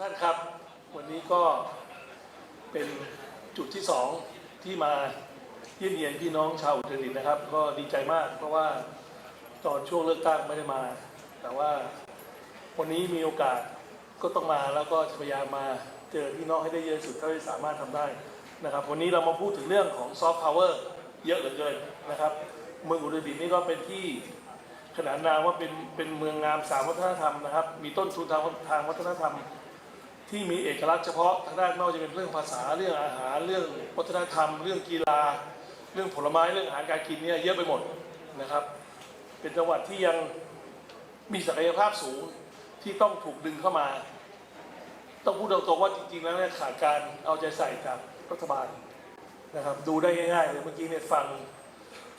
ท่านครับวันนี้ก็เป็นจุดที่สองที่มาเยี่ยมเยียนพี่น้องชาวอุตรดิตถ์นะครับ ก็ดีใจมาก เพราะว่าตอนช่วงเลือกตั้งไม่ได้มา แต่ว่าวันนี้มีโอกาสก็ต้องมาแล้วก็จะพยายามมาเจอพี่น้องให้ได้เยอะสุดเท่าที่สามารถทำได้นะครับ วันนี้เรามาพูดถึงเรื่องของซอฟต์พาวเวอร์เยอะเหลือเกินนะครับ เมืองอุตรดิตถ์นี่ก็เป็นที่ขนานนามว่าเป็นเป็นเมืองงามสามวัฒนธรรมนะครับ มีต้นทุนทางทางวัฒนธรรม ที่มีเอกลักษณ์เฉพาะทางด้านนอกจะเป็นเรื่องภาษาเรื่องอาหารเรื่องวัฒนธรรม เรื่องกีฬา เรื่องผลไม้เรื่องอาหารการกินเนี่ยเยอะไปหมดนะครับ เป็นจังหวัดที่ยังมีศักยภาพสูงที่ต้องถูกดึงเข้ามา ต้องพูดตรงๆว่าจริงๆแล้วเนี่ยขาดการเอาใจใส่จากรัฐบาลนะครับดูได้ง่ายๆเลยเมื่อกี้เนี่ยฟัง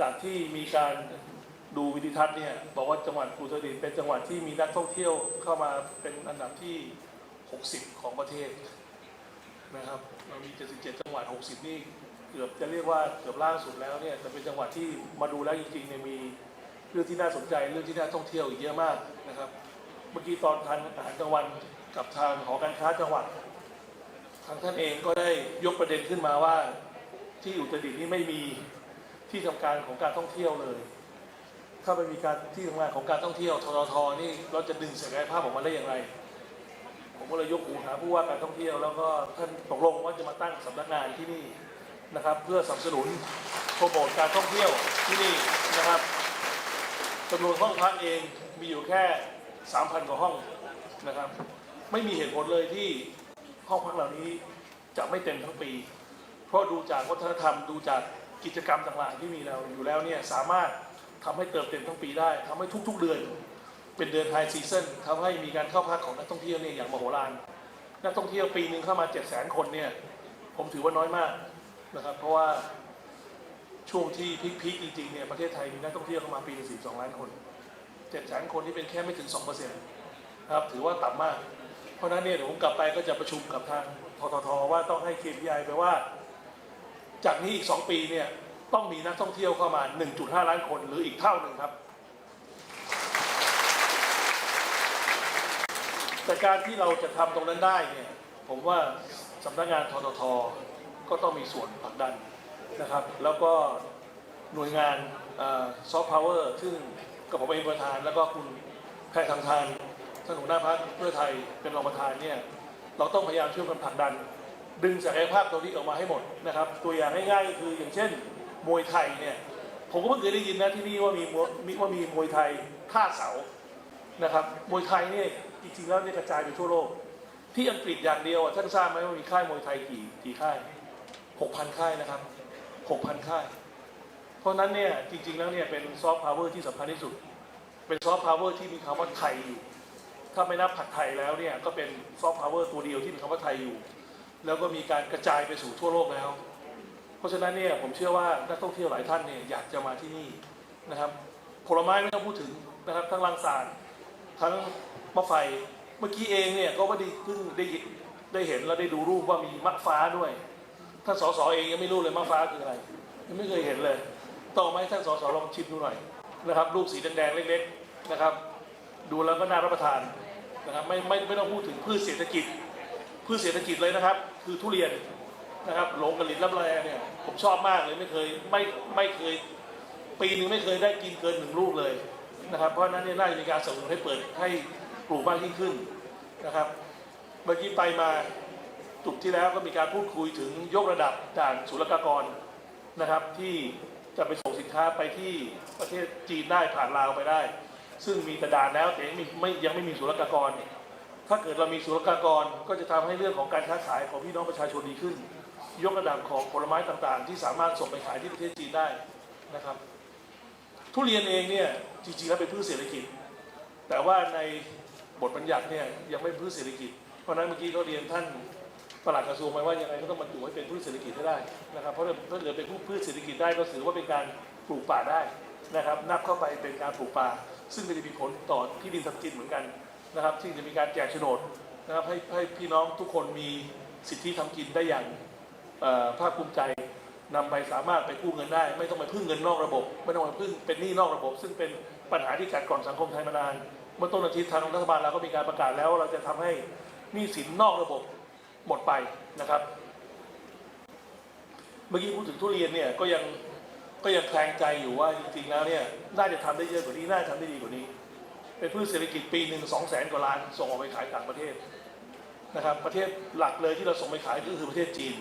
จากที่มีการดูวิดีทัศน์เนี่ยบอกว่าจังหวัดอุตรดิตถ์เป็นจังหวัดที่มีนักท่องเที่ยวเข้ามาเป็นอันดับที่ 60 ของประเทศนะครับเรามี 77 จังหวัด 60 นี่เกือบจะเรียกว่าเกือบล่างสุดแล้วเนี่ยแต่เป็นจังหวัดที่มาดูแล้วจริงๆเนี่ยมีเรื่องที่น่าสนใจเรื่องที่น่าท่องเที่ยวอีกเยอะมากนะครับ เมื่อกี้ตอนทานอาหารกลางวันกับทางหอการค้าจังหวัดทางท่านเองก็ได้ยกประเด็นขึ้นมาว่าที่อุตรดิตถ์นี่ไม่มีที่ทำการของการท่องเที่ยวเลย ถ้าไม่มีการที่ทำงานของการท่องเที่ยวทททนี่เราจะดึงศักยภาพออกมาได้อย่างไร ผมก็เลยยกหูหาผู้ว่าการท่องเที่ยว แล้วก็ท่านตกลงว่าจะมาตั้งสำนักงานที่นี่นะครับ เพื่อสนับสนุนโปรโมทการท่องเที่ยวที่นี่นะครับจำนวนห้องพักเองมีอยู่แค่ 3,000 กว่าห้องนะครับ ไม่มีเหตุผลเลยที่ห้องพักเหล่านี้จะไม่เต็มทั้งปี เพราะดูจากวัฒนธรรมดูจากกิจกรรมต่างๆที่มีเราอยู่แล้วเนี่ยสามารถทำให้เติมเต็มทั้งปีได้ทำให้ทุกๆเดือน เป็นเดือนไฮซีซันทำให้มีการเข้าพักของนักท่องเที่ยวเนี่ยอย่างมโหฬารนักท่องเที่ยวปีหนึ่งเข้ามา7 0 0 0 0 0คนเนี่ยผมถือว่าน้อยมากนะครับ เพราะว่าช่วงที่พีคๆจริงๆเนี่ยประเทศไทยมีนักท่องเที่ยวเข้ามาปีละ12 ล้านคน7 0 0 0 0 0คนที่เป็นแค่ไม่ถึง2%นะครับถือว่าต่ำมาก เพราะฉะนั้นเนี่ยเดี๋ยวผมกลับไปก็จะประชุมกับทางทททว่าต้องให้ KPI ไปว่า จากนี้อีก 2 ปีเนี่ยต้องมีนักท่องเที่ยวเข้ามา 1.5 ล้านคนหรืออีกเท่าหนึ่งครับ แต่การที่เราจะทำตรงนั้นได้เนี่ยผมว่าสำนักงานทททก็ต้องมีส่วนผลักดันนะครับ แล้วก็หน่วยงานซอฟต์พาวเวอร์ซึ่งกับผมเองประธาน แล้วก็คุณแพทย์ทางทานท่านหัวหน้าพักเพื่อไทยเป็นรองประธานเนี่ยเราต้องพยายามช่วยกันผลักดัน ดึงศักยภาพตรงนี้ออกมาให้หมดนะครับ ตัวอย่างง่ายๆก็คืออย่างเช่น มวยไทยเนี่ยผมก็เพิ่งเคยได้ยินนะที่นี่ว่ามีว่ามีมวยไทยท่าเสานะครับมวยไทยเนี่ย จริงๆแล้วเนี่ยกระจายไปทั่วโลก ที่อังกฤษอย่างเดียวท่านทราบไหมว่ามีค่ายมวยไทยกี่กี่ค่ายหกพันค่ายนะครับหกพันค่าย เพราะฉะนั้นเนี่ยจริง ๆแล้วเนี่ยเป็นซอฟต์พาวเวอร์ที่สำคัญที่สุด เป็นซอฟต์พาวเวอร์ที่มีคำว่าไทยอยู่ ถ้าไม่นับผัดไทยแล้วเนี่ยก็เป็นซอฟต์พาวเวอร์ตัวเดียวที่มีคำว่าไทยอยู่ แล้วก็มีการกระจายไปสู่ทั่วโลกแล้ว เพราะฉะนั้นเนี่ยผมเชื่อว่านักท่องเที่ยวหลายท่านเนี่ยอยากจะมาที่นี่นะครับผลไม้ไม่ต้องพูดถึงนะครับทั้งลังสาร ทั้งมะไฟเมื่อกี้เองเนี่ยก็ไม่ได้เพิ่งได้ยินได้เห็นแล้วได้ดูรูปว่ามีมะฟ้าด้วยท่านสสเองยังไม่รู้เลยมะฟ้าคืออะไรยังไม่เคยเห็นเลยต่อไหมท่านสสลองชิมดูหน่อยนะครับลูกสีแดงๆเล็กๆนะครับ ดูแล้วก็น่ารับประทานนะครับไม่ไม่ไม่ต้องพูดถึงพืชเศรษฐกิจ พืชเศรษฐกิจเลยนะครับ คือทุเรียนนะครับหลงกระลินรับแรเนี่ยผมชอบมากเลยไม่เคยไม่ไม่เคย ปีหนึ่งไม่เคยได้กินเกินหนึ่งลูกเลย นะครับ เพราะฉะนั้นเนี่ยน่าจะมีการสนับสนุนให้เปิดให้ปลูกมากยิ่งขึ้นนะครับ เมื่อกี้ไปมาจุดที่แล้วก็มีการพูดคุยถึงยกระดับด่านศุลกากรนะครับ ที่จะไปส่งสินค้าไปที่ประเทศจีนได้ผ่านลาวไปได้ ซึ่งมีแต่ด่านแล้วแต่ยังไม่ยังไม่มีศุลกากร ถ้าเกิดเรามีศุลกากรก็จะทำให้เรื่องของการค้าขายของพี่น้องประชาชนดีขึ้น ยกระดับของผลไม้ต่างๆ ที่สามารถส่งไปขายที่ประเทศจีนได้นะครับ ทุเรียนเองเนี่ยจริงๆแล้วเป็นพืชเศรษฐกิจ แต่ว่าในบทบัญญัติเนี่ยยังไม่พืชเศรษฐกิจ เพราะนั้นเมื่อกี้ก็เรียนท่านปลัดกระทรวงไปว่ายังไงก็ต้องบรรจุให้เป็นพืชเศรษฐกิจให้ได้นะครับเพราะถ้าเกิดเป็นพืชเศรษฐกิจได้ก็ถือว่าเป็นการปลูกป่าได้นะครับ นับเข้าไปเป็นการปลูกป่า ซึ่งจะมีผลต่อที่ดินทำกินเหมือนกันนะครับที่จะมีการแจกโฉนดนะครับให้ให้พี่น้องทุกคนมีสิทธิทำกินได้อย่างภาคภูมิใจ นำไปสามารถไปกู้เงินได้ ไม่ต้องไปพึ่งเงินนอกระบบ ไม่ต้องไปพึ่งเป็นหนี้นอกระบบ ซึ่งเป็นปัญหาที่กัดกร่อนสังคมไทยมานานเมื่อต้นอาทิตย์ทางรัฐบาลเราก็มีการประกาศแล้ว เราจะทำให้หนี้สินนอกระบบหมดไปนะครับ เมื่อกี้พูดถึงทุเรียนเนี่ยก็ยังก็ยังแคลงใจอยู่ว่าจริงๆแล้วเนี่ยน่าจะทำได้เยอะกว่านี้น่าจะทำได้ดีกว่านี้ เป็นพืชเศรษฐกิจปีหนึ่งสองแสนกว่าล้านส่งออกไปขายต่างประเทศนะครับ ประเทศหลักเลยที่เราส่งไปขายก็คือประเทศจีน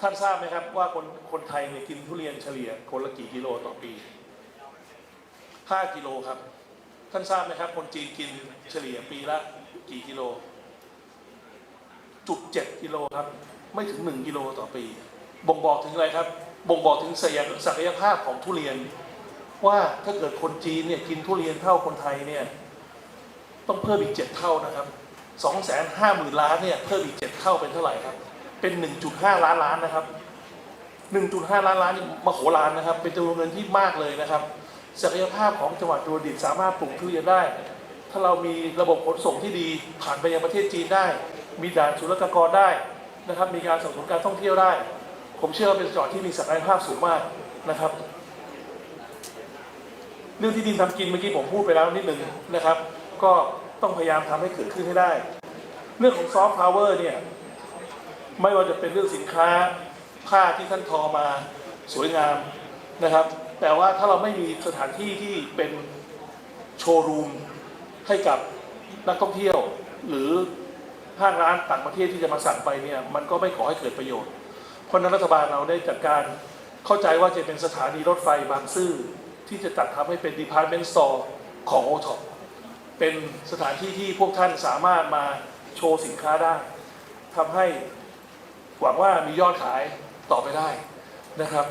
ท่านทราบไหมครับว่าคนคนไทยเนี่ยกินทุเรียนเฉลี่ยคนละกี่กิโลต่อปี 5 กิโลครับ ท่านทราบไหมครับ คนจีนกินเฉลี่ยปีละกี่กิโล จุดเจ็ดกิโลครับ ไม่ถึง 1 กิโลต่อปี บ่งบอกถึงอะไรครับ บ่งบอกถึงศักยภาพของทุเรียน ว่าถ้าเกิดคนจีนเนี่ยกินทุเรียนเท่าคนไทยเนี่ยต้องเพิ่มอีกเจ็ดเท่านะครับสองแสนห้าหมื่นล้านเนี่ยเพิ่มอีกเจ็ดเท่าเป็นเท่าไหร่ครับ เป็นหนึ่งจุดห้าล้านล้านนะครับหนึ่งจุดห้าล้านล้านนี่มโหฬารนะครับ เป็นจำนวนเงินที่มากเลยนะครับ ศักยภาพของจังหวัดตรดิตสามารถปลูกทุเรียนได้ ถ้าเรามีระบบขนส่งที่ดีผ่านไปยังประเทศจีนได้ มีด่านศุลกากรได้นะครับ มีการสนับสนุนการท่องเที่ยวได้ ผมเชื่อว่าเป็นจังหวัดที่มีศักยภาพสูงมากนะครับ เรื่องที่ดินทำกินเมื่อกี้ผมพูดไปแล้วนิดหนึ่งนะครับ ก็ต้องพยายามทำให้เกิดขึ้นให้ได้ เรื่องของซอฟต์พาวเวอร์เนี่ย ไม่ว่าจะเป็นเรื่องสินค้าผ้าที่ท่านทอมาสวยงามนะครับ แต่ว่าถ้าเราไม่มีสถานที่ที่เป็นโชว์รูมให้กับนักท่องเที่ยว หรือห้างร้านต่างประเทศที่จะมาสั่งไปเนี่ยมันก็ไม่ขอให้เกิดประโยชน์ เพราะนั้นรัฐบาลเราได้จัดการเข้าใจว่าจะเป็นสถานีรถไฟบางซื่อที่จะจัดทำให้เป็น Department Store ของ o t o p เป็นสถานที่ที่พวกท่านสามารถมาโชว์สินค้าได้ทำให้ หวังว่ามียอดขายต่อไปได้นะครับ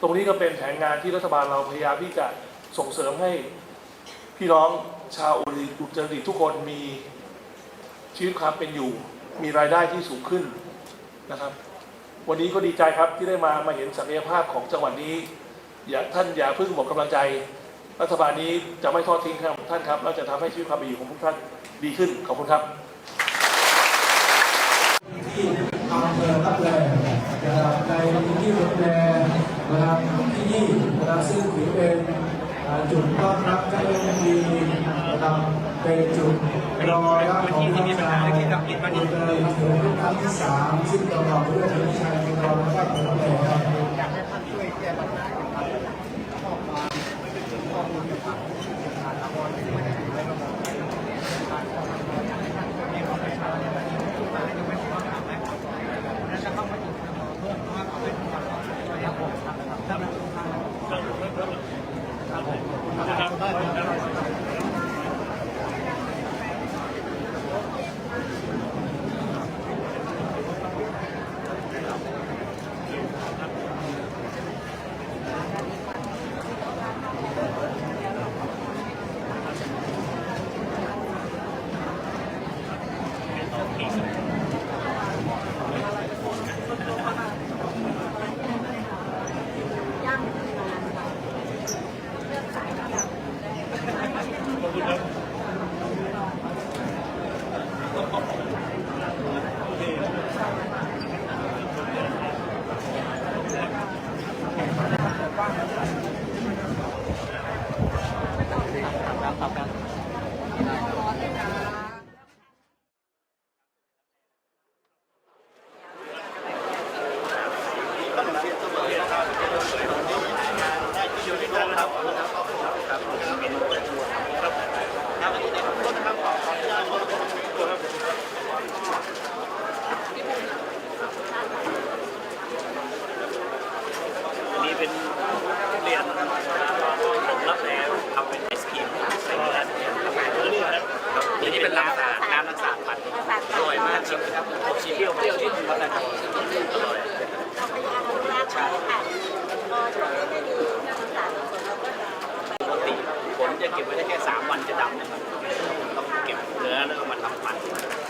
ตรงนี้ก็เป็นแผนงานที่รัฐบาลเราพยายามที่จะส่งเสริมให้พี่น้องชาวอุตรดิตถ์ทุกคนมีชีวิตความเป็นอยู่ มีรายได้ที่สูงขึ้นนะครับ วันนี้ก็ดีใจครับที่ได้มามาเห็นศักยภาพของจังหวัดนี้ อย่าท่านอย่าเพิ่งหมดกำลังใจ รัฐบาลนี้จะไม่ทอดทิ้งครับท่านครับเราจะทำให้ชีวิตความเป็นอยู่ของทุกท่านดีขึ้นขอบคุณครับ อำเภอรับแลนะครับในพื้นที่รับแลนะครับที่นี่นะครับซึ่งถือเป็นจุดต้อนรับเจ้าหน้าที่นะครับเป็นจุดรอรับของท่านชาวอุตรดิตถ์ถือเป็นครั้งที่สามซึ่งประกอบด้วยชนชายอุดรและก็ผลแล ครับนี้เป็นทุเรียนผมรับแล้วทำเป็นไอศครีมใส่เนื้อตัวนี้ครับอันนี้เป็นน้ำสาดน้ำน้ำสาดผัดอร่อยมากชิมครับชิมเปรี้ยวเปรี้ยวนิดนึงครับนะครับอร่อยปกติผลจะเก็บไว้ได้แค่ 3 วันจะ ดำนะครับต้องเก็บเนื้อแล้วก็มาทำมัน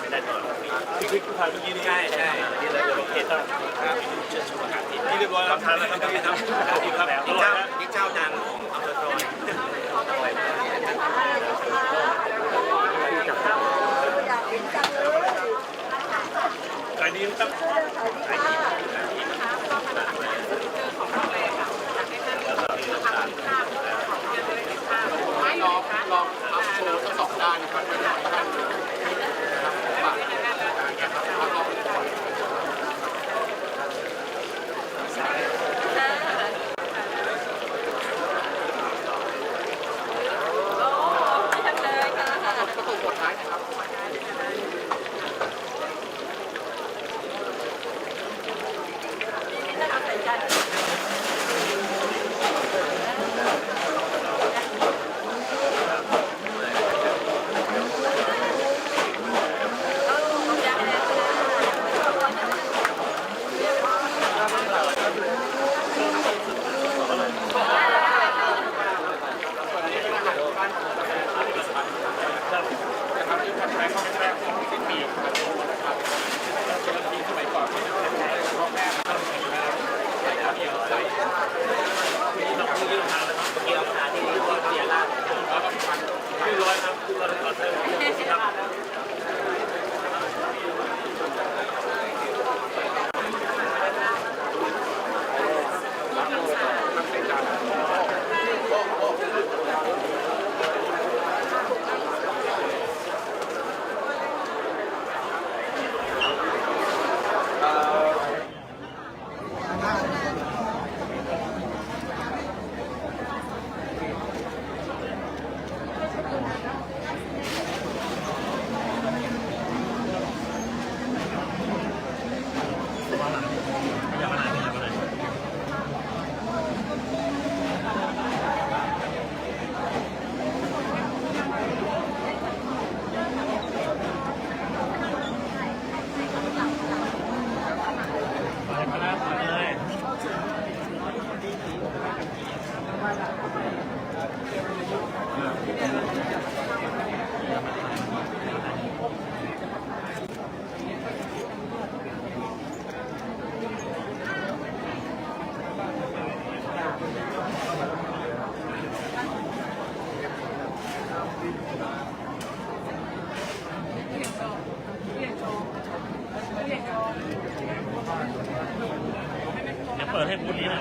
ไม่ได้ตลอดปีที่คลิปถ่ายเมื่อกี้นี้ใช่ใช่นี่เลยโอเคต้องครับเชื่อชูอากาศที่นี่เรียบร้อยแล้วทานแล้วครับพี่ครับขอบคุณครับนี่เจ้านี่เจ้าดังของอำเภอตรอยขายดีนะครับลองลองอัพโชว์ทั้งสองด้ Mann. ปิดให้บูธนี้หนะ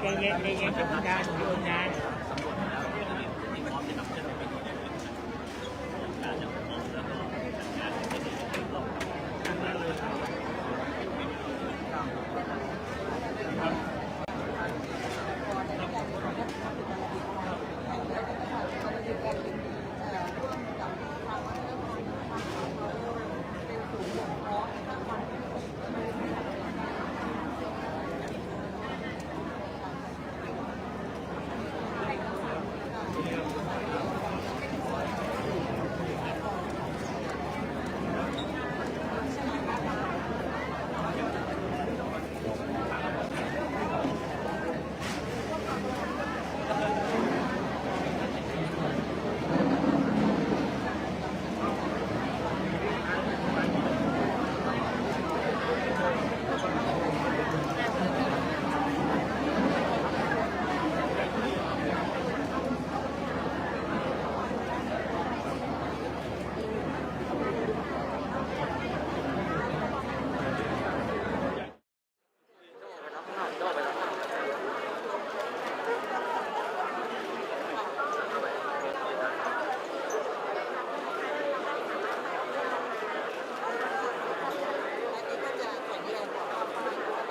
ใจเย็นใจเย็นจะพูดได้พูดนาน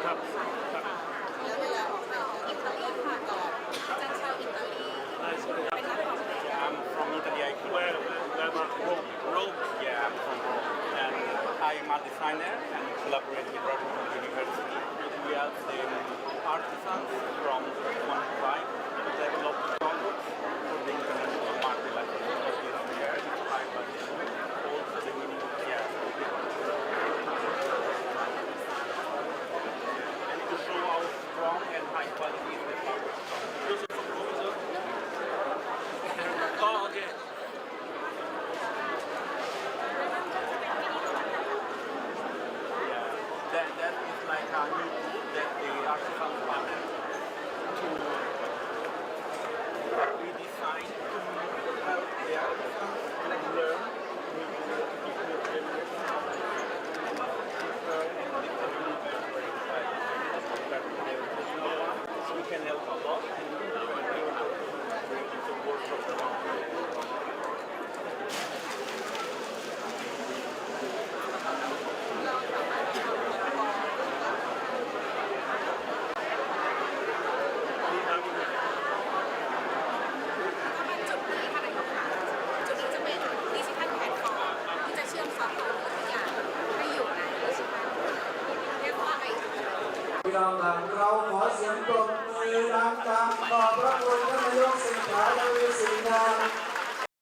ครับ